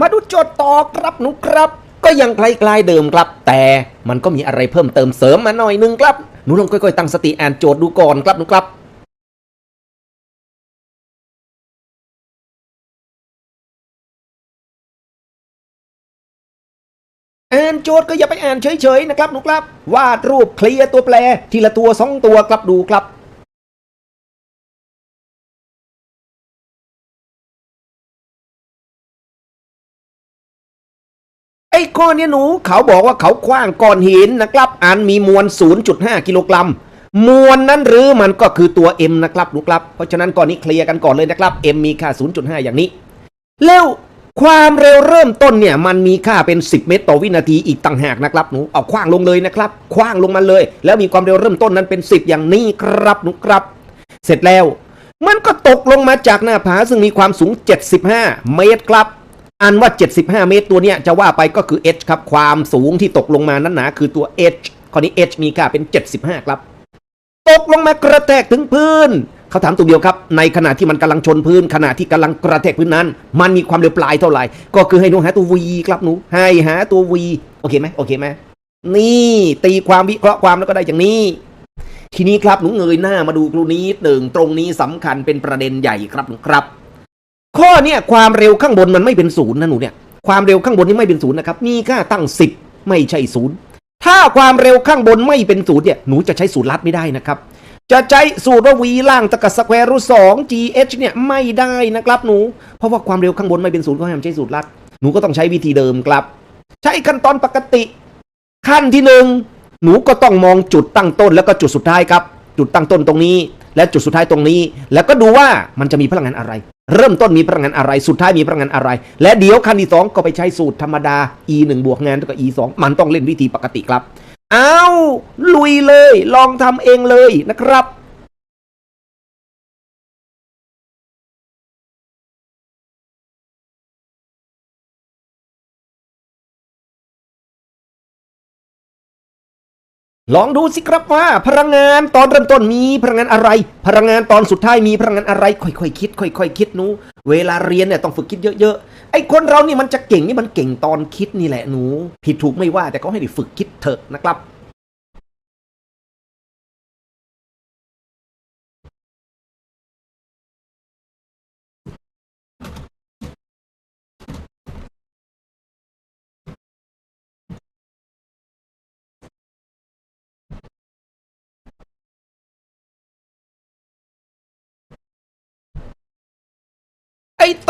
มาดูโจทย์ต่อครับหนูครับ ก็ยังคล้ายๆเดิมครับ แต่มันก็มีอะไรเพิ่มเติมเสริมมาหน่อยนึงครับหนูลองค่อยๆตั้งสติอ่านโจทย์ดูก่อนครับหนูครับอ่านโจทย์ก็อย่าไปอ่านเฉยๆนะครับหนูครับ วาดรูปเคลียร์ตัวแปรทีละตัวสองตัวครับดูครับ ไอ้ก้อนเนี้ยหนูเขาบอกว่าเขาคว้างก้อนหินนะครับ อันมีมวล 0.5 กิโลกรัม มวลนั้นหรือมันก็คือตัว m นะครับหนูครับ เพราะฉะนั้นก้อนนี้เคลียร์กันก่อนเลยนะครับ m มีค่า 0.5 อย่างนี้ แล้วความเร็วเริ่มต้นเนี่ยมันมีค่าเป็น 10 เมตรต่อวินาทีอีกต่างหากนะครับหนูเอาคว้างลงเลยนะครับคว้างลงมาเลย แล้วมีความเร็วเริ่มต้นนั้นเป็น 10 อย่างนี้ครับหนูครับ เสร็จแล้ว มันก็ตกลงมาจากหน้าผาซึ่งมีความสูง 75 เมตรครับ อันว่า 75 เมตรตัวเนี้ยจะว่าไปก็คือ h ครับ ความสูงที่ตกลงมานั้นหนาคือตัว h ข้อนี้ h มีค่าเป็น 75 ครับ ตกลงมากระแทกถึงพื้นเขาถามตัวเดียวครับ ในขณะที่มันกำลังชนพื้น ขณะที่กำลังกระแทกพื้นนั้น มันมีความเร็วปลายเท่าไหร่ ก็คือให้หนูหาตัว v ครับหนู ให้หาตัว v โอเคไหมโอเคไหมนี่ตีความวิเคราะห์ความแล้วก็ได้อย่างนี้ ทีนี้ครับหนูเงยหน้ามาดูตรงนี้หนึ่งตรงนี้สำคัญเป็นประเด็นใหญ่ครับหนูครับ ข้อเนี่ยความเร็วข้างบนมันไม่เป็นศูนย์นะหนูเนี่ยความเร็วข้างบนนี่ไม่เป็นศูนย์นะครับมีค่าตั้ง 10 ไม่ใช่ศูนย์ถ้าความเร็วข้างบนไม่เป็นศูนย์เนี่ยหนูจะใช้สูตรลัดไม่ได้นะครับจะใช้สูตรว่า v ล่างตะกับสแควร์รูทสอง gh เนี่ยไม่ได้นะครับหนู เพราะว่าความเร็วข้างบนไม่เป็นศูนย์ก็ห้ามใช้สูตรลัด หนูก็ต้องใช้วิธีเดิมครับ ใช้ขั้นตอนปกติ ขั้นที่หนึ่งหนูก็ต้องมองจุดตั้งต้นแล้วก็จุดสุดท้ายครับ จุดตั้งต้นตรงนี้ และจุดสุดท้ายตรงนี้ แล้วก็ดูว่ามันจะมีพลังงานอะไร เริ่มต้นมีพลังงานอะไร สุดท้ายมีพลังงานอะไร และเดี๋ยวขั้นที่สองก็ไปใช้สูตรธรรมดา e 1บวกงานเท่ากับ e 2มันต้องเล่นวิธีปกติครับ เอาลุยเลย ลองทำเองเลยนะครับ ลองดูสิครับว่า พลังงานตอนเริ่มต้นมีพลังงานอะไร พลังงานตอนสุดท้ายมีพลังงานอะไร ค่อยๆคิด ค่อยๆคิดหนู เวลาเรียนเนี่ยต้องฝึกคิดเยอะๆไอ้คนเรานี่มันจะเก่งนี่มันเก่งตอนคิดนี่แหละหนู ผิดถูกไม่ว่าแต่ก็ให้ได้ฝึกคิดเถอะนะครับ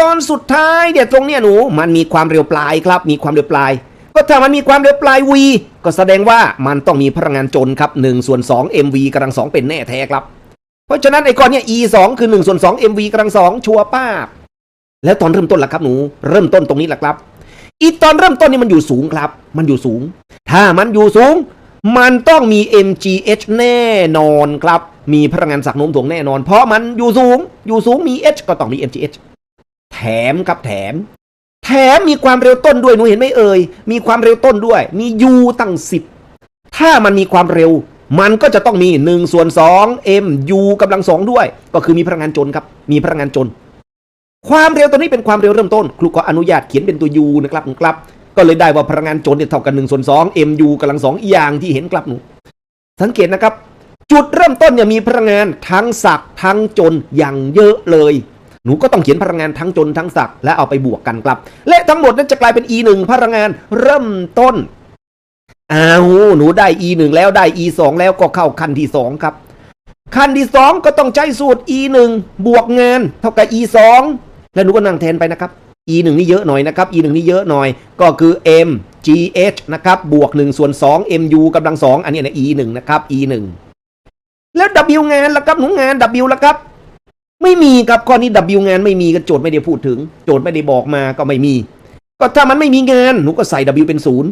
ตอนสุดท้ายเนี่ยตรงเนี้ยหนูมันมีความเร็วปลายครับ มีความเร็วปลาย ก็ถ้ามันมีความเร็วปลาย v ก็แสดงว่ามันต้องมีพลังงานจนครับ1ส่วน2 mv กำลังสองเป็นแน่แท้ครับ เพราะฉะนั้นไอ้ก้อนเนี่ย e 2คือ1ส่วน2 mv กำลังสองชัวป้าบ แล้วตอนเริ่มต้นล่ะครับหนู เริ่มต้นตรงนี้แหละครับ อีตอนเริ่มต้นนี่มันอยู่สูงครับ มันอยู่สูง ถ้ามันอยู่สูง มันต้องมี mgh แน่นอนครับมีพลังงานสักโน้มถ่วงแน่นอน เพราะมันอยู่สูง อยู่สูงมี h ก็ต้องมี mgh แถมครับแถม แถมมีความเร็วต้นด้วยหนูเห็นไหมเอ่ยมีความเร็วต้นด้วย มี u ตั้ง10ถ้ามันมีความเร็ว มันก็จะต้องมี1ส่วน2 m u กำลังสองด้วย ก็คือมีพลังงานจนครับ มีพลังงานจน ความเร็วตัวนี้เป็นความเร็วเริ่มต้น ครูก็อนุญาตเขียนเป็นตัว u นะครับครับ ก็เลยได้ว่าพลังงานจนเนี่ยเท่ากัน1ส่วน2 mu กำลังสองอย่างที่เห็นครับหนูสังเกตนะครับ จุดเริ่มต้นเนี่ยมีพลังงานทั้งศักย์ทั้งจนอย่างเยอะเลย หนูก็ต้องเขียนพลังงานทั้งจนทั้งศักดิ์และเอาไปบวกกันครับ และทั้งหมดนั้นจะกลายเป็น e 1 พลังงานเริ่มต้นอ้าวหนูได้ e 1แล้วได้ e 2แล้วก็เข้าขั้นที่สองครับ ขั้นที่สองก็ต้องใช้สูตร e 1บวกงาน เท่ากับ e 2แล้วหนูก็นั่งแทนไปนะครับ e 1นี่เยอะหน่อยนะครับ e 1นี่เยอะหน่อยก็คือ m g h นะครับบวก1ส่วน2 mu กำลังสองอันนี้นะ e 1นะครับ e 1แล้ว w งานล่ะครับหนูงาน w ล่ะครับ ไม่มีครับข้อนี้ W งานไม่มีก็โจทย์ไม่ได้พูดถึง โจทย์ไม่ได้บอกมาก็ไม่มี ก็ถ้ามันไม่มีงานหนูก็ใส่ W เป็นศูนย์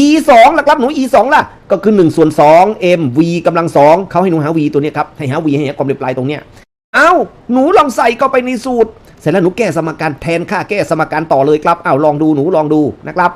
E สองล่ะครับหนู E สองล่ะ ก็คือ1ส่วน2 m v กำลังสองเขาให้หนูหา v ตัวเนี้ยครับให้หา v ให้หาความเร็วปลายตรงเนี้ยเอ้าหนูลองใส่เข้าไปในสูตร เสร็จแล้วหนูแก้สมการแทนค่าแก้สมการต่อเลยครับเอ้าลองดูหนูลองดูนะครับ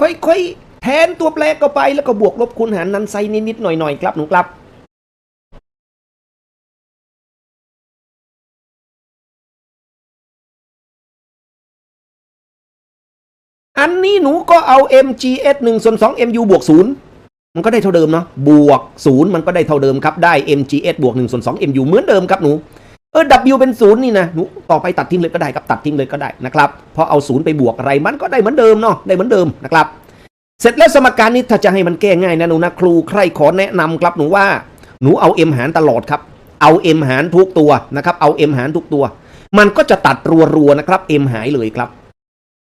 ค่อยๆ แทนตัวแปรก็ไปแล้วก็บวกลบคูณหารนั้นไซนิดๆหน่อยๆครับหนูครับอันนี้หนูก็เอา MGS 1ส่วน2 MU บวก 0 มันก็ได้เท่าเดิมเนาะบวก 0 มันก็ได้เท่าเดิมครับ ได้ MGS บวก1ส่วน2 MU เหมือนเดิมครับหนู เออ W เป็น0นี่นะหนูต่อไปตัดทิ้งเลยก็ได้ครับตัดทิ้งเลยก็ได้นะครับเพราะเอา0ไปบวกอะไรมันก็ได้เหมือนเดิมเนาะได้เหมือนเดิมนะครับเสร็จแล้วสมการนี้ถ้าจะให้มันแก้ง่ายนะหนูนะครูใครขอแนะนำครับหนูว่าหนูเอา M หารตลอดครับเอา M หารทุกตัวนะครับเอา M หารทุกตัว มันก็จะตัดรัวๆนะครับ M หายเลยครับ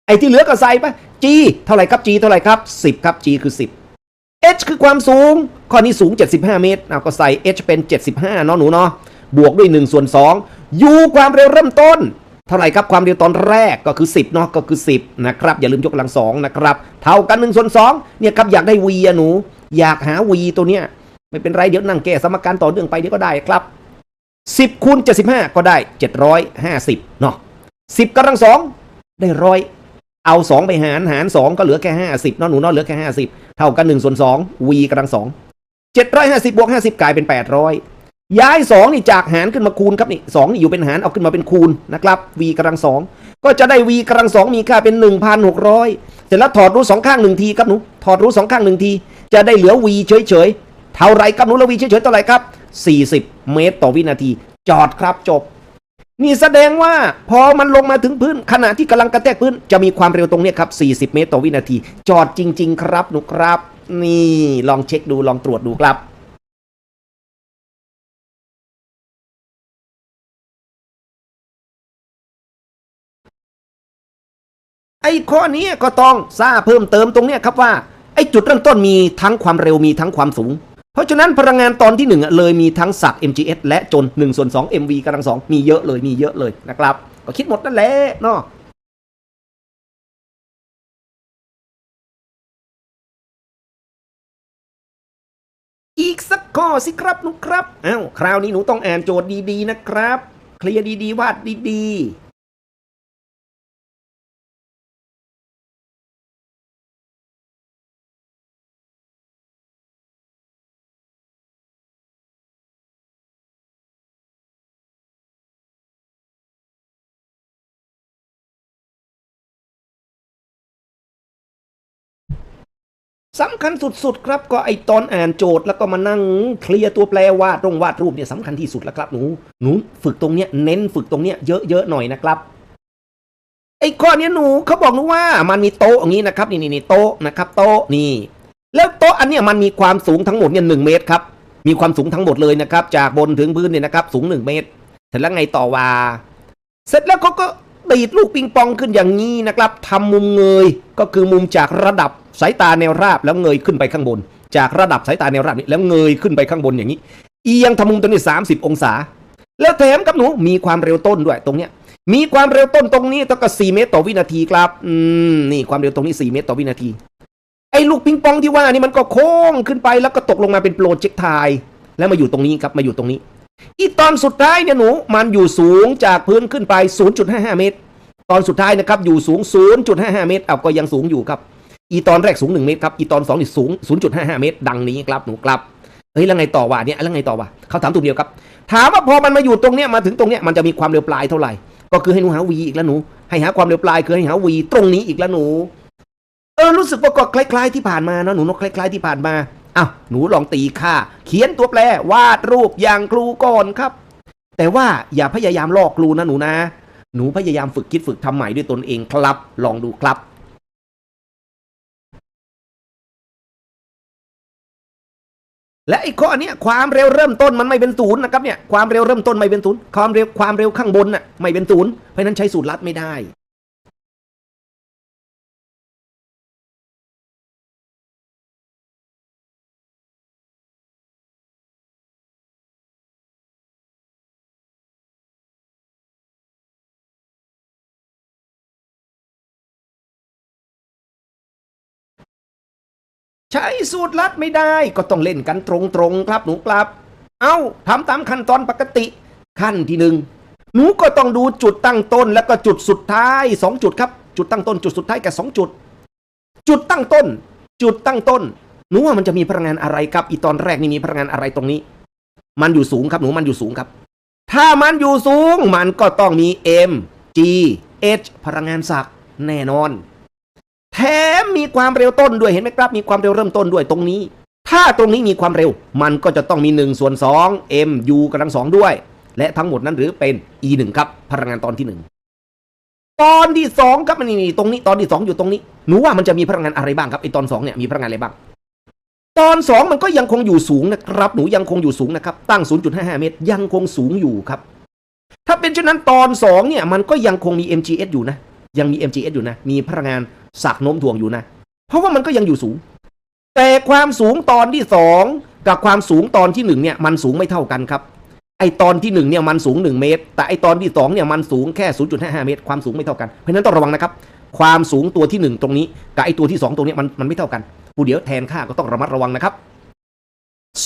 ไอ้ที่เหลือก็ใส่ไป G เท่าไหร่ครับ G เท่าไหร่ครับ 10 ครับ G คือ 10 H คือความสูง ข้อนี้สูง 75 เมตรเอาก็ใส่ H เป็น 75เนาะหนูเนาะ บวกด้วย1ส่วน2 U ความเร็วเริ่มต้น เท่าไหร่ครับความเร็วตอนแรกก็คือ 10เนาะก็คือ 10นะครับอย่าลืมยกกำลังสองนะครับเท่ากัน1ส่วน2เนี่ยครับอยากได้ V อะหนู อยากหา V ตัวเนี้ยไม่เป็นไรเดี๋ยวนั่งแก้สมการต่อเนื่องไปเดี๋ยวก็ได้ครับ 10คูณ75 ก็ได้ 750เนาะ10กำลังสองได้ร้อยเอา 2 ไปหารหาร 2 ก็เหลือแค่ 50เนาะหนูเนาะเหลือแค่ 50 เท่ากัน1ส่วน2 v กำลัง2 750บวก50 กลายเป็น 800 ย้าย 2 นี่จากหารขึ้นมาคูณครับนี่2นี่อยู่เป็นหารเอาขึ้นมาเป็นคูณนะครับ v กำลัง2ก็จะได้ v กำลัง2มีค่าเป็น 1,600 เสร็จแล้วถอดรูทสองข้างหนึ่งทีครับหนูถอดรูทสองข้างหนึ่งที จะได้เหลือ v เฉยๆเท่าไรครับหนูแล้ว v เฉยๆเท่าไรครับ 40 เมตรต่อวินาที จอดครับจบ นี่แสดงว่าพอมันลงมาถึงพื้นขณะที่กำลังกระแทกพื้น จะมีความเร็วตรงนี้ครับ 40 เมตรต่อวินาที จอดจริง ๆ ครับหนูครับ นี่ลองเช็คดูลองตรวจดูครับ ไอ้ข้อนี้ก็ต้องทราบเพิ่มเติมตรงเนี้ยครับว่าไอ้จุดเริ่มต้นมีทั้งความเร็วมีทั้งความสูง เพราะฉะนั้นพลังงานตอนที่หนึ่งอะเลยมีทั้งศัก MGS และจน1ส่วน2 MV กำลังสองมีเยอะเลยมีเยอะเลยนะครับ ก็คิดหมดนั่นแหละเนาะอีกสักข้อสิครับหนุครับอ้าวคราวนี้หนูต้องอ่านโจทย์ดีๆนะครับ เคลียร์ดีๆวาดดีๆ สำคัญสุดๆ ครับ ก็ไอตอนอ่านโจทย์แล้วก็มานั่งเคลียร์ตัวแปรวาดตรงวาดรูปเนี่ยสำคัญที่สุดแล้วครับหนูหนูฝึกตรงเนี้ยเน้นฝึกตรงเนี้ยเยอะๆหน่อยนะครับไอ้ข้อนี้หนูเขาบอกหนูว่ามันมีโต๊ะอย่างนี้นะครับนี่นี่นี่โต๊ะนะครับ โต๊ะนี่ แล้วโต๊ะอันเนี้ยมันมีความสูงทั้งหมดเนี่ยหนึ่งเมตรครับมีความสูงทั้งหมดเลยนะครับ จากบนถึงพื้นเนี่ยนะครับ สูงหนึ่งเมตรเสร็จแล้วไงต่อว่า เสร็จแล้วเขาก็ ดีดลูกปิงปองขึ้นอย่างนี้นะครับทำมุมเงยก็คือมุมจากระดับสายตาแนวราบแล้วเงยขึ้นไปข้างบน จากระดับสายตาแนวราบนี้แล้วเงยขึ้นไปข้างบนอย่างนี้ เอียงทำมุมตัวนี้ 30 องศา แล้วแถมกับหนูมีความเร็วต้นด้วยตรงเนี้ยมีความเร็วต้นตรงนี้ต้องกับ4เมตรต่อวินาทีครับอืมนี่ความเร็วตรงนี้ 4 เมตรต่อวินาทีไอ้ลูกปิงปองที่ว่านี่มันก็โค้งขึ้นไปแล้วก็ตกลงมาเป็นโปรเจกต์ไทล์แล้วมาอยู่ตรงนี้ครับมาอยู่ตรงนี้ อีตอนสุดท้ายเนี่ยหนูมันอยู่สูงจากพื้นขึ้นไป 0.55 เมตร ตอนสุดท้ายนะครับอยู่สูง 0.55 เมตรเอาก็ยังสูงอยู่ครับ อีตอนแรกสูง 1 เมตรครับ อีตอน2นี่สูง 0.55 เมตร ดังนี้ครับหนูครับ เฮ้ยแล้วไงต่อวะเนี่ยแล้วไงต่อวะเขาถามตุ่มเดียวครับ ถามว่าพอมันมาอยู่ตรงเนี้ยมาถึงตรงเนี้ยมันจะมีความเร็วปลายเท่าไหร่ ก็คือให้หนูหา v อีกแล้วหนู ให้หาความเร็วปลายคือให้หา v ตรงนี้อีกแล้วหนู เออรู้สึกว่าก็คล้าย ๆที่ผ่านมาเนาะหนูนกคล้าย ๆที่ผ่านมา อ้าวหนูลองตีค่า เขียนตัวแปรวาดรูปอย่างครูก่อนครับ แต่ว่าอย่าพยายามลอกครูนะหนูนะ หนูพยายามฝึกคิดฝึกทำใหม่ด้วยตนเองครับ ลองดูครับและไอ้ข้อเนี้ยความเร็วเริ่มต้นมันไม่เป็นศูนย์นะครับเนี่ยความเร็วเริ่มต้นไม่เป็นศูนย์ความเร็วความเร็วข้างบนน่ะไม่เป็นศูนย์เพราะนั้นใช้สูตรลัดไม่ได้ ใช้สูตรลัดไม่ได้ก็ต้องเล่นกันตรงๆครับหนูครับ เอา้าทำตามขั้นตอนปกติ ขั้นที่หนึ่งหนูก็ต้องดูจุดตั้งต้นแล้วก็จุดสุดท้ายสองจุดครับ จุดตั้งต้นจุดสุดท้ายกับสองจุด จุดตั้งต้น จุดตั้งต้น หนูว่ามันจะมีพลังงานอะไรครับ อีตอนแรกนี่มีพลังงานอะไรตรงนี้ มันอยู่สูงครับหนูมันอยู่สูงครับ ถ้ามันอยู่สูงมันก็ต้องมี M G H พลังงานศักดิ์แน่นอน แถมมีความเร็วต้นด้วยเห็นไหมครับ มีความเร็วเริ่มต้นด้วยตรงนี้ ถ้าตรงนี้มีความเร็ว มันก็จะต้องมี1ส่วน2 m u กำลังสองด้วย และทั้งหมดนั้นหรือเป็น e 1ครับ พลังงานตอนที่ 1 ตอนที่2ครับนี่นี่ตรงนี้ตอนที่ 2 อยู่ตรงนี้หนูว่ามันจะมีพลังงานอะไรบ้างครับไอตอน2เนี่ยมีพลังงานอะไรบ้าง ตอน 2 มันก็ยังคงอยู่สูงนะครับ หนูยังคงอยู่สูงนะครับตั้ง 0.55 เมตรยังคงสูงอยู่ครับ ถ้าเป็นเช่นนั้นตอน2เนี่ยมันก็ยังคงมี MGS อยู่นะยังมี MGS อยู่นะมีพลังงาน สักโน้มถ่วงอยู่นะ เพราะว่ามันก็ยังอยู่สูง แต่ความสูงตอนที่2กับความสูงตอนที่1เนี่ยมันสูงไม่เท่ากันครับไอตอนที่1เนี่ยมันสูง 1 เมตร แต่ไอตอนที่2เนี่ยมันสูงแค่ 0.55 เมตร ความสูงไม่เท่ากัน เพราะฉะนั้นต้องระวังนะครับ ความสูงตัวที่ 1 ตรงนี้ กับไอตัวที่ 2 ตรงนี้มันมันไม่เท่ากันผู้เดี๋ยวแทนค่าก็ต้องระมัดระวังนะครับ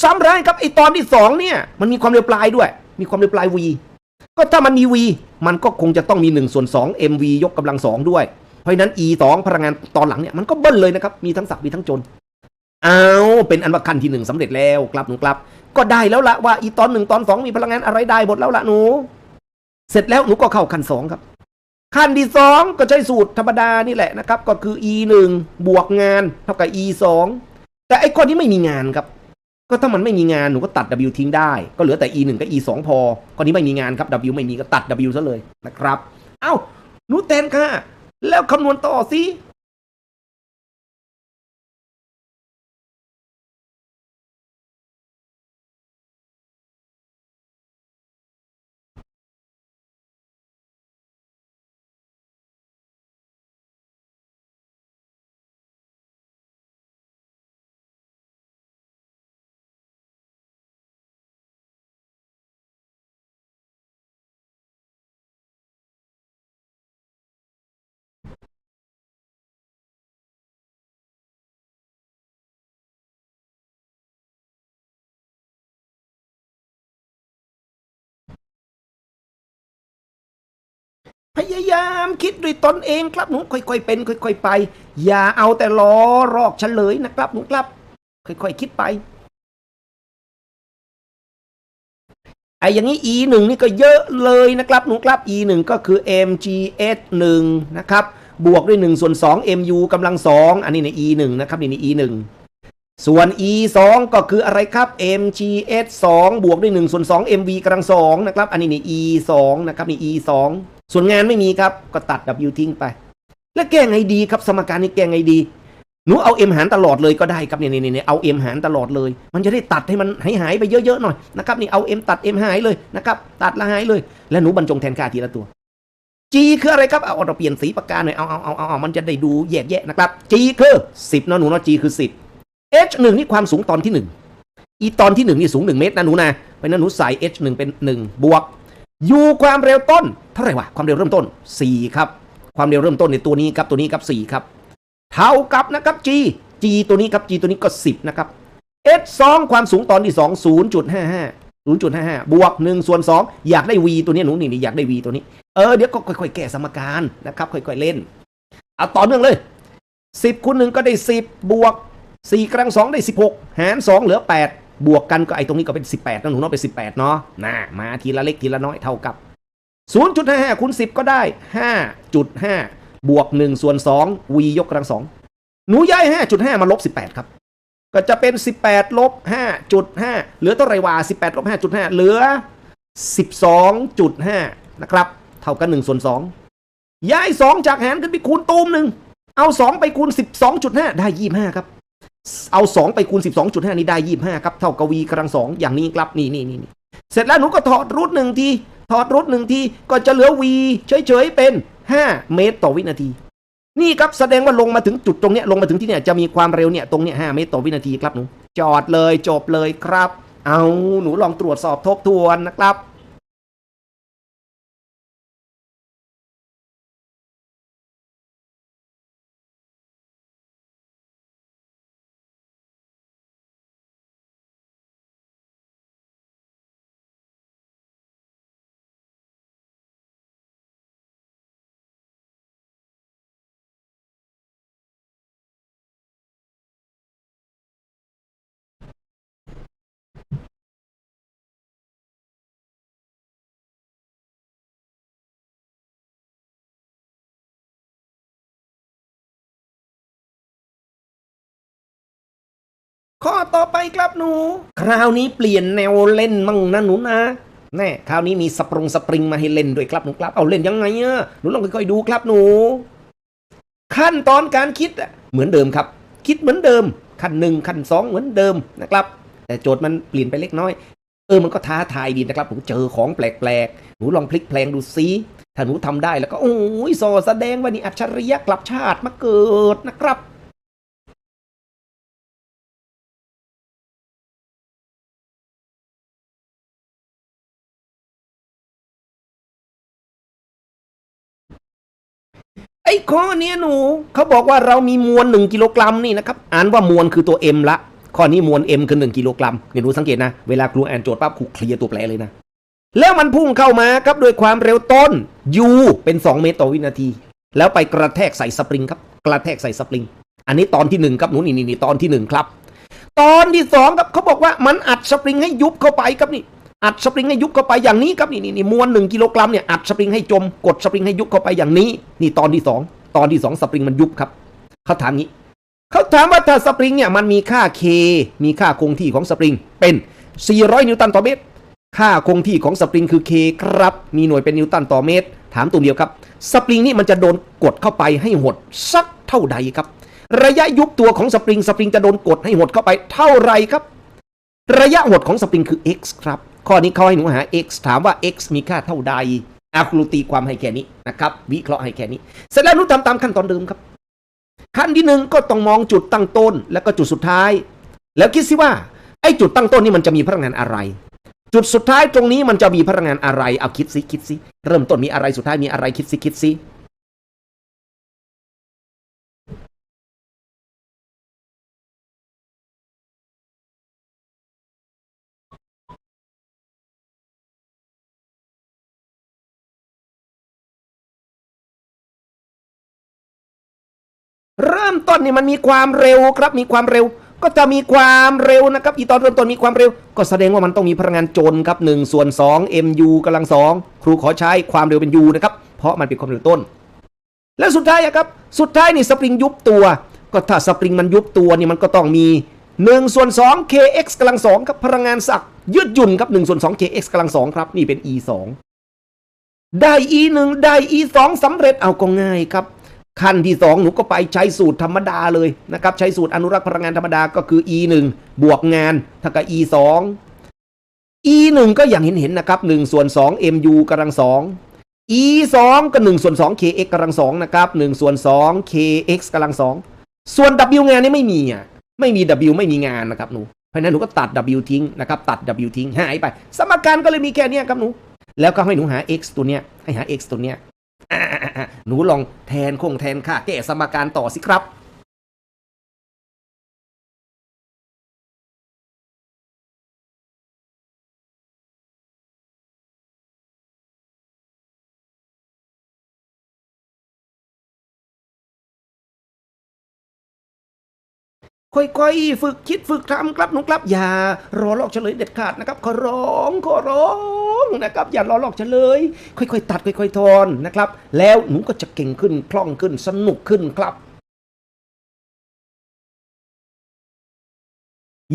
ซ้ำร้ายครับไอตอนที่สองเนี่ยมันมีความเร็วปลายด้วย มีความเร็วปลาย v ก็ถ้ามันมี v มันก็คงจะต้องมี1ส่วน2 mv ยกกำลังสองด้วย เพราะฉะนั้น e 2 พลังงานตอนหลังเนี่ยมันก็เบิ้ลเลยนะครับ มีทั้งศักดิ์มีทั้งจน เอาเป็นอันว่าขั้นที่หนึ่งสำเร็จแล้วครับหนูครับ ก็ได้แล้วละว่าอีตอนหนึ่งตอนสองมีพลังงานอะไรได้หมดแล้วละหนู เสร็จแล้วหนูก็เข้าขั้นสองครับ ขั้นที่สองก็ใช้สูตรธรรมดานี่แหละนะครับ ก็คือ e 1 บวกงานเท่ากับ e 2 แต่ไอ้ข้อนี้ไม่มีงานครับก็ถ้ามันไม่มีงานหนูก็ตัด w ทิ้งได้ ก็เหลือแต่ e 1กับ e 2พอข้อนี้ไม่มีงานครับ w ไม่มีก็ตัด w ซะเลยนะครับ เอ้าหนูแทนค่ะ แล้วคำนวณต่อสิ พยายามคิดด้วยตนเองครับหนูค่อย ๆ เป็นค่อย ๆ ไป อย่าเอาแต่ล้อรอกเฉลยนะครับหนูครับ ค่อย ๆ คิดไปไอ้อย่างนี้ e 1นี่ก็เยอะเลยนะครับหนูครับ e 1ก็คือ mgs 1นะครับบวกด้วย1ส่วน2 mu กำลัง 2 อันนี้ใน e 1นะครับนี่ใน e 1ส่วน e 2ก็คืออะไรครับ mgs 2บวกด้วย1ส่วน2 mv กำลัง2นะครับอันนี้ใน e 2นะครับนี่ e 2 ส่วนงานไม่มีครับ ก็ตัด w ทิ้งไป แล้วแก้ไงดีครับ สมการนี้แก้ไงดี หนูเอา m หารตลอดเลยก็ได้ครับเนี่ยเนี่ยเนี่ยเอา m หารตลอดเลย มันจะได้ตัดให้มันหายหายไปเยอะๆหน่อยนะครับนี่เอา m ตัด m หายเลยนะครับตัดละหายเลย แล้วหนูบรรจงแทนค่าทีละตัว g คืออะไรครับเอาเราเปลี่ยนสีปากกาหน่อยเอาเอาเอาเอาเอามันจะได้ดูแยกแยะนะครับ g คือ10เนาะหนูเนาะ g คือ 10 h 1นี่ความสูงตอนที่ 1 อีตอนที่ 1 นี่สูง 1 เมตรนะหนูนะเพราะฉะนั้นหนูใส่ h 1เป็น 1 บวก u ความเร็วต้นเท่าไหร่วะความเร็วเริ่มต้น 4 ครับ ความเร็วเริ่มต้นในตัวนี้ครับตัวนี้ครับ4ครับ เท่ากับนะครับ g g ตัวนี้ครับ g ตัวนี้ก็ 10 นะครับ h 2ความสูงตอนที่ 2 0.55 0.55 บวก1ส่วน2อยากได้ v ตัวนี้หนูนี่นี่อยากได้ v ตัวนี้ เออเดี๋ยวก็ค่อยๆ แก้สมการนะครับ ค่อยๆ เล่น เอาต่อเนื่องเลย 10คูณ1ก็ได้ 10 บวก4กำลัง2ได้ 16 หาร 2 เหลือ 8 บวกกันก็ไอ้ตรงนี้ก็เป็น 18นะหนูเนาะเป็น 18 เนาะน่ามาทีละเล็กทีละน้อยเท่ากับ 0.55คูณ10 ก็ได้ 5.5 บวก 1 ส่วน 2 v ยกกำลัง 2 หนูย้าย 5.5 มาลบ 18 ครับ ก็จะเป็น 18 ลบ 5.5 เหลือเท่าไรวะ18 ลบ 5.5 เหลือ 12.5 นะครับ เท่ากัน1ส่วน 2 ย้าย 2 จากหารขึ้นไปคูณตูมหนึ่ง เอา 2 ไปคูณ 12.5 ได้ 25 ครับ เอา 2 ไปคูณ 12.5 นี่ได้ 25 ครับ เท่ากับ v กำลัง2อย่างนี้ครับนี่นี่นี่นี่เสร็จแล้วหนูก็ถอดรูทหนึ่งที ถอดรูทหนึ่งที ก็จะเหลือ v เฉยๆ เป็น 5 เมตรต่อวินาที นี่ครับแสดงว่าลงมาถึงจุดตรงเนี้ยลงมาถึงที่เนี่ยจะมีความเร็วเนี่ยตรงเนี้ย5เมตรต่อวินาทีครับหนู จอดเลยจบเลยครับ เอาหนูลองตรวจสอบทบทวนนะครับ ข้อต่อไปครับหนู คราวนี้เปลี่ยนแนวเล่นมั่งนะหนูนะแน่คราวนี้มีสปรงสปริงมาให้เล่นด้วยครับหนูครับ เอาเล่นยังไงอะหนูลองค่อยๆดูครับหนู ขั้นตอนการคิดอะเหมือนเดิมครับ คิดเหมือนเดิม ขั้นหนึ่งขั้นสองเหมือนเดิมนะครับ แต่โจทย์มันเปลี่ยนไปเล็กน้อย เออมันก็ท้าทายดีนะครับผมเจอของแปลกๆหนูลองพลิกแพลงดูซิถ้าหนูทำได้แล้วก็โอ้ยโซแสดงว่านี่อัจฉริยะกลับชาติมาเกิดนะครับ อ้ข้อนี้หนูเขาบอกว่าเรามีมวลหนึ่งกิโลกรัมนี่นะครับอ่านว่ามวลคือตัว M ละ ข้อนี้มวล M คือหนึ่งกิโลกรัมเนี่ยหนูสังเกตนะ เวลาครูอ่านโจทย์ปั๊บครูเคลียร์ตัวแปรเลยนะ แล้วมันพุ่งเข้ามาครับด้วยความเร็วต้น u เป็น 2 เมตรต่อวินาที แล้วไปกระแทกใส่สปริงครับ กระแทกใส่สปริง อันนี้ตอนที่หนึ่งครับหนูนี่นี่นี่ตอนที่หนึ่งครับ ตอนที่สองครับเขาบอกว่ามันอัดสปริงให้ยุบเข้าไปครับนี่ อัดสปริงให้ยุบเข้าไปอย่างนี้ครับนี่นี่นี่มวลหนึ่งกิโลกรัมเนี่ยอัดสปริงให้จมกดสปริงให้ยุบเข้าไปอย่างนี้ นี่ตอนที่สองตอนที่สองสปริงมันยุบครับเขาถามงี้เขาถามว่าถ้าสปริงเนี่ยมันมีค่า k มีค่าคงที่ของสปริงเป็น 400 นิวตันต่อเมตร ค่าคงที่ของสปริงคือ k ครับ มีหน่วยเป็นนิวตันต่อเมตร ถามตัวเดียวครับ สปริงนี่มันจะโดนกดเข้าไปให้หดสักเท่าใดครับ ระยะยุบตัวของสปริงสปริงจะโดนกดให้หดเข้าไปเท่าไรครับ ระยะหดของสปริงคือ x ครับ ข้อนี้เขาให้หนูหา x ถามว่า x มีค่าเท่าใดอาครูตีความให้แค่นี้นะครับ วิเคราะห์ให้แค่นี้ เสร็จแล้วหนูทำตามขั้นตอนเดิมครับ ขั้นที่หนึ่งก็ต้องมองจุดตั้งต้น แล้วก็จุดสุดท้าย แล้วคิดสิว่าไอ้จุดตั้งต้นนี่มันจะมีพลังงานอะไร จุดสุดท้ายตรงนี้มันจะมีพลังงานอะไร เอาคิดสิคิดสิเริ่มต้นมีอะไรสุดท้ายมีอะไรคิดสิคิดสิ เริ่มต้นนี่มันมีความเร็วครับมีความเร็ว ก็จะมีความเร็วนะครับ อีตอนเริ่มต้นมีความเร็ว ก็แสดงว่ามันต้องมีพลังงานโจรครับ1ส่วน2 mu กำลังสองครูขอใช้ความเร็วเป็น u นะครับ เพราะมันเป็นความเร็วต้น และสุดท้ายอะครับ สุดท้ายนี่สปริงยุบตัว ก็ถ้าสปริงมันยุบตัวนี่มันก็ต้องมี1ส่วน2 kx กำลังสองครับพลังงานสักยืดหยุ่นครับ1ส่วน2 kx กำลังสองครับนี่เป็น e 2ได้ e 1ได้ e 2สำเร็จเอาก็ง่ายครับ ขั้นที่ 2 หนูก็ไปใช้สูตรธรรมดาเลยนะครับ ใช้สูตรอนุรักษ์พลังงานธรรมดาก็คือ e 1บวกงานเท่ากับ e 2 e 1ก็อย่างเห็นเห็นนะครับ1ส่วน2 mu กำลังสอง e 2ก็1ส่วน2 kx กำลังสองนะครับ1ส่วน2 kx กำลังสองส่วน w งานนี่ไม่มีอะไม่มี w ไม่มีงานนะครับหนูเพราะนั้นหนูก็ตัด w ทิ้งนะครับตัด w ทิ้งหายไป สมการก็เลยมีแค่เนี้ยครับหนูแล้วก็ให้หนูหา x ตัวเนี้ยให้หา x ตัวเนี้ย หนูลองแทนคงแทนค่าแก้สมการต่อสิครับ ค่อยๆ ฝึกคิดฝึกทำครับหนูครับ อย่ารอลอกเฉลยเด็ดขาดนะครับขอร้องขอร้องนะครับอย่ารอลอกเฉลย ค่อยๆ ตัดค่อยๆทอนนะครับ แล้วหนูก็จะเก่งขึ้นคล่องขึ้นสนุกขึ้นครับ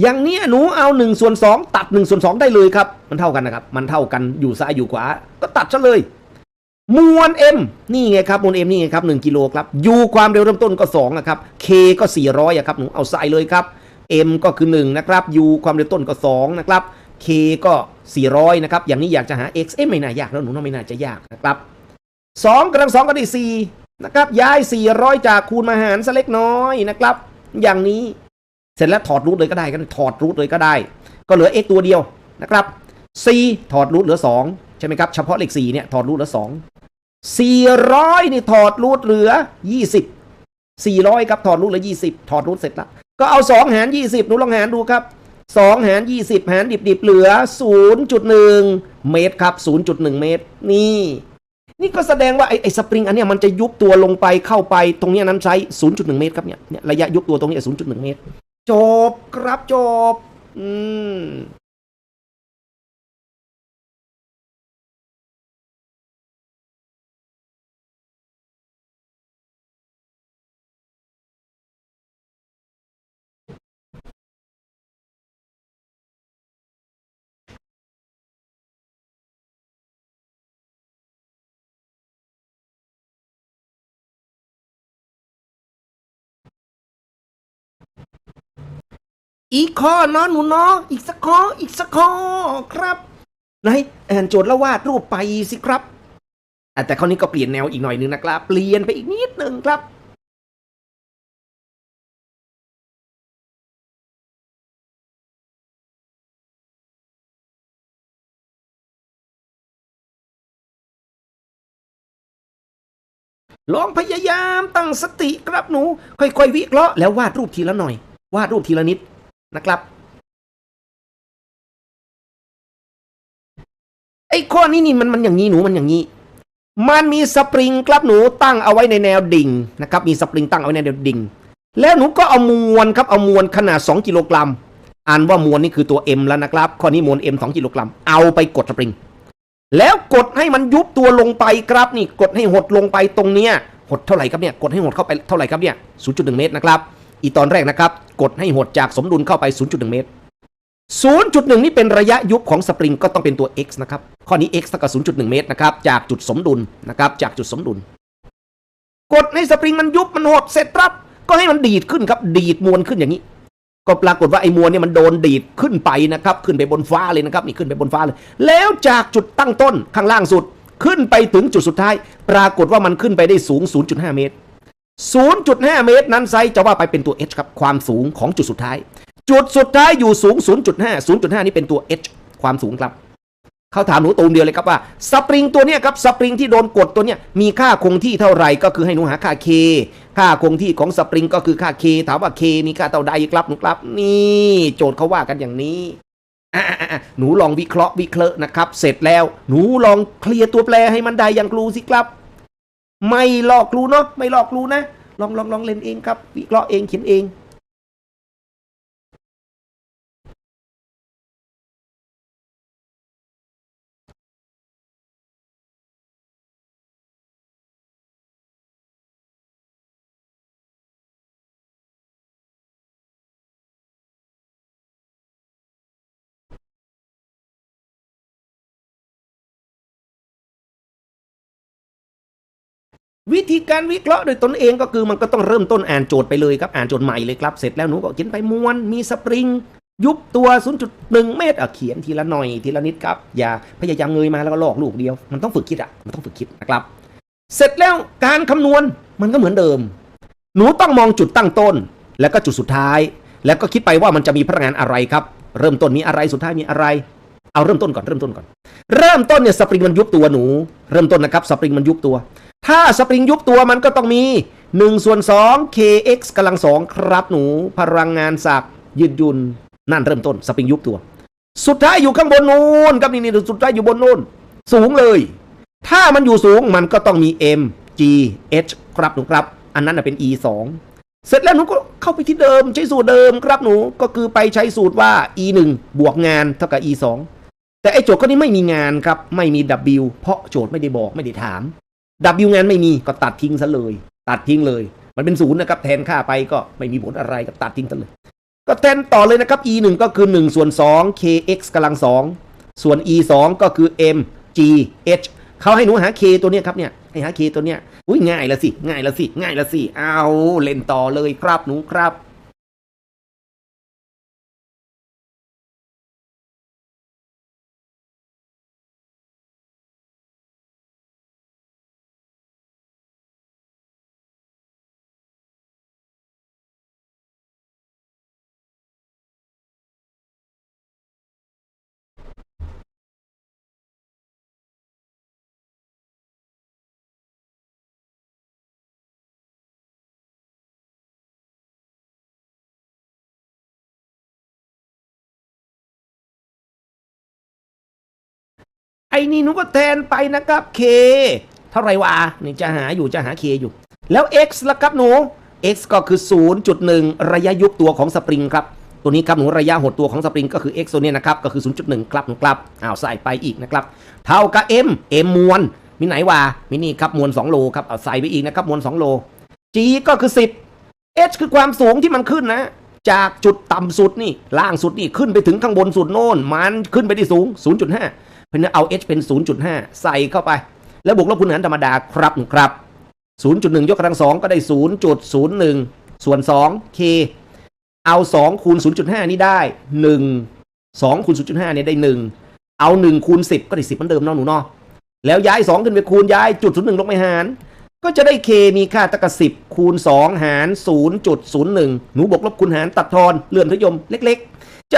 อย่างนี้หนูเอา1ส่วน2ตัด1ส่วน2ได้เลยครับ มันเท่ากันนะครับ มันเท่ากันอยู่ซ้ายอยู่ขวา ก็ตัดซะเลย มวล M นี่ไงครับมวล M นี่ไงครับ1กิโลครับ U ความเร็วเริ่มต้นก็2นะครับ K ก็ 400อะครับหนูเอาใส่เลยครับ M ก็คือ1นะครับ U ความเร็วต้นก็2นะครับ K ก็ 400นะครับอย่างนี้อยากจะหา X เอ๊ะไม่น่ายากแล้วหนูน้องไม่น่าจะยากนะครับ2กำลัง2ก็ได้4นะครับย้าย 400 จากคูณมาหารสักเล็กน้อยนะครับ อย่างนี้เสร็จแล้วถอดรูทเลยก็ได้กันถอดรูทเลยก็ได้ ก็เหลือ x ตัวเดียวนะครับ c ถอดรูทเหลือ 2 ใช่ไหมครับ เฉพาะเลข4เนี่ยถอดรูทเหลือ2 400นี่ถอดรูทเหลือ20 400ครับถอดรูทเหลือ20ถอดรูทเสร็จแล้วก็เอา2หาร20หนูลองหารดูครับ2หาร20หารดิบๆเหลือ0.1เมตรครับ0.1เมตร นี่นี่ก็แสดงว่าไอ้ไอ้สปริงอันเนี้ยมันจะยุบตัวลงไปเข้าไปตรงเนี้ยนั้นใช้0.1เมตรครับเนี่ยเนี่ยระยะยุบตัวตรงเนี้ย0.1เมตร จบครับจบ อืม อีกข้อนาะหนูเนาะอีกสักข้ออีกสักข้อครับไหนอ่านโจทย์แล้ววาดรูปไปสิครับแต่คราวนี้ก็เปลี่ยนแนวอีกหน่อยนึงนะครับ เปลี่ยนไปอีกนิดนึงครับลองพยายามตั้งสติครับหนู ค่อยๆวิเคราะห์แล้ววาดรูปทีละหน่อย วาดรูปทีละนิด นะครับไอ้ข้อนี้นี่มันมันอย่างนี้หนูมันอย่างนี้มันมีสปริงครับหนูตั้งเอาไว้ในแนวดิ่งนะครับมีสปริงตั้งเอาไว้ในแนวดิ่ง แล้วหนูก็เอามวลครับเอามวลขนาด 2 กิโลกรัมอ่านว่ามวลนี่คือตัว M แล้วนะครับ ข้อนี้มวล M 2กิโลกรัมเอาไปกดสปริง แล้วกดให้มันยุบตัวลงไปครับนี่กดให้หดลงไปตรงเนี้ยหดเท่าไหร่ครับเนี่ยกดให้หดเข้าไปเท่าไหร่ครับเนี่ย0.1 เมตรนะครับ อีตอนแรกนะครับ กดให้หดจากสมดุลเข้าไป 0.1 เมตร 0.1 นี่เป็นระยะยุบของสปริงก็ต้องเป็นตัว x นะครับ ข้อนี้ x เท่ากับ 0.1 เมตรนะครับ จากจุดสมดุลนะครับ จากจุดสมดุล กดให้สปริงมันยุบมันหดเสร็จปั๊บก็ให้มันดีดขึ้นครับ ดีดมวลขึ้นอย่างนี้ ก็ปรากฏว่าไอ้มวลเนี่ยมันโดนดีดขึ้นไปนะครับ ขึ้นไปบนฟ้าเลยนะครับ นี่ขึ้นไปบนฟ้าเลย แล้วจากจุดตั้งต้นข้างล่างสุด ขึ้นไปถึงจุดสุดท้าย ปรากฏว่ามันขึ้นไปได้สูง 0.5 เมตร 0.5 เมตรนั้นไซจะว่าไปเป็นตัว h ครับความสูงของจุดสุดท้าย จุดสุดท้ายอยู่สูง 0.5 0.5 นี่เป็นตัว h ความสูงครับเขาถามหนูตูมเดียวเลยครับว่าสปริงตัวเนี้ยครับสปริงที่โดนกดตัวเนี้ยมีค่าคงที่เท่าไหร่ก็คือให้หนูหาค่า k ค่าคงที่ของสปริงก็คือค่า k ถามว่า k มีค่าเท่าใดครับหนูครับ นี่โจทย์เขาว่ากันอย่างนี้หนูลองวิเคราะห์วิเคราะห์นะครับ เสร็จแล้ว หนูลองเคลียร์ตัวแปรให้มันได้อย่างครูสิครับ ไม่หลอกลวงเนาะไม่หลอกลวงนะ ลองลองลองเล่นเองครับ วิเคราะห์เองเขียนเอง วิธีการวิเคราะห์โดยตนเองก็คือมันก็ต้องเริ่มต้นอ่านโจทย์ไปเลยครับอ่านโจทย์ใหม่เลยครับ เสร็จแล้วหนูก็เขียนไปมวลมีสปริง ยุบตัว 0.1 เมตรอะเขียนทีละหน่อยทีละนิดครับ อย่าพยายามเงยมาแล้วก็ลอกลูกเดียว มันต้องฝึกคิดอะมันต้องฝึกคิดนะครับ เสร็จแล้วการคำนวณมันก็เหมือนเดิม หนูต้องมองจุดตั้งต้น แล้วก็จุดสุดท้าย แล้วก็คิดไปว่ามันจะมีพลังงานอะไรครับ เริ่มต้นมีอะไรสุดท้ายมีอะไรเอาเริ่มต้นก่อนเริ่มต้นก่อน เริ่มต้นเนี่ยสปริงมันยุบตัวหนู เริ่มต้นนะครับสปริงมันยุบตัว ถ้าสปริงยุบตัวมันก็ต้องมี 1 ส่วน 2 kx กำลังสองครับหนู พลังงานศักย์ยืดยุนนั่นเริ่มต้น สปริงยุบตัว สุดท้ายอยู่ข้างบนนู้นครับนี่นี่สุดท้ายอยู่บนนู้นสูงเลย ถ้ามันอยู่สูงมันก็ต้องมี m g h ครับหนูครับ อันนั้นเป็น e 2เสร็จแล้วหนูก็เข้าไปที่เดิมใช้สูตรเดิมครับหนูก็คือไปใช้สูตรว่า e 1บวกงานเท่ากับ e 2แต่ไอโจทย์ข้อนี้ไม่มีงานครับไม่มี w เพราะโจทย์ไม่ได้บอกไม่ได้ถาม W งานไม่มีก็ตัดทิ้งซะเลย ตัดทิ้งเลย มันเป็นศูนย์นะครับ แทนค่าไปก็ไม่มีผลอะไรก็ตัดทิ้งซะเลย ก็แทนต่อเลยนะครับ e 1ก็คือ1ส่วน2 kx กำลัง2ส่วน e 2ก็คือ m g h เขาให้หนูหา k ตัวเนี้ยครับเนี่ยให้หา k ตัวเนี้ยอุ้ยง่ายละสิง่ายละสิง่ายละสิเอาเล่นต่อเลยครับหนูครับ นี่หนูก็แทนไปนะครับ k เท่าไรวะนี่จะหาอยู่จะหา k อยู่ แล้ว x ละครับหนู x ก็คือ 0.1 ระยะยุบตัวของสปริงครับ ตัวนี้ครับหนูระยะหดตัวของสปริงก็คือ x ตัวเนี้ยนะครับ ก็คือ 0.1 ครับหนูครับอ้าวใส่ไปอีกนะครับ เท่ากับ m m มวลมีไหนวะมีนี่ครับมวล2โลครับเอาใส่ไปอีกนะครับมวล2โล g ก็คือ 10 h คือความสูงที่มันขึ้นนะ จากจุดต่ำสุดนี่ล่างสุดนี่ขึ้นไปถึงข้างบนสุดโน่นมันขึ้นไปที่สูง 0.5 เพราะนั้นเอา h เป็น 0.5 ใส่เข้าไป แล้วบวกลบคูณหารธรรมดาครับครับ 0.1 ยกกำลังสองก็ได้ 0.01 ส่วน 2 k เอา 2 คูณ 0.5 นี่ได้ 1 2คูณ0.5เนี่ยได้ 1 เอา 1 คูณ 10 ก็ได้ 10เหมือนเดิมเนาะหนูเนาะแล้วย้าย 2 ขึ้นไปคูณย้ายจุด01ลงไปหาร ก็จะได้ k มีค่าตะกะ10 คูณ 2 หาร 0.01 หนูบวกลบคูณหารตัดทอนเลื่อนทยมเล็กๆ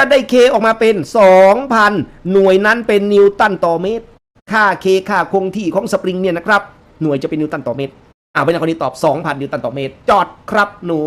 จะได้ k ออกมาเป็น 2,000 หน่วยนั้นเป็นนิวตันต่อเมตร ค่า k ค่าคงที่ของสปริงเนี่ยนะครับ หน่วยจะเป็นนิวตันต่อเมตรอ่าเป็นคนนี้ตอบ 2,000 นิวตันต่อเมตร จอดครับหนู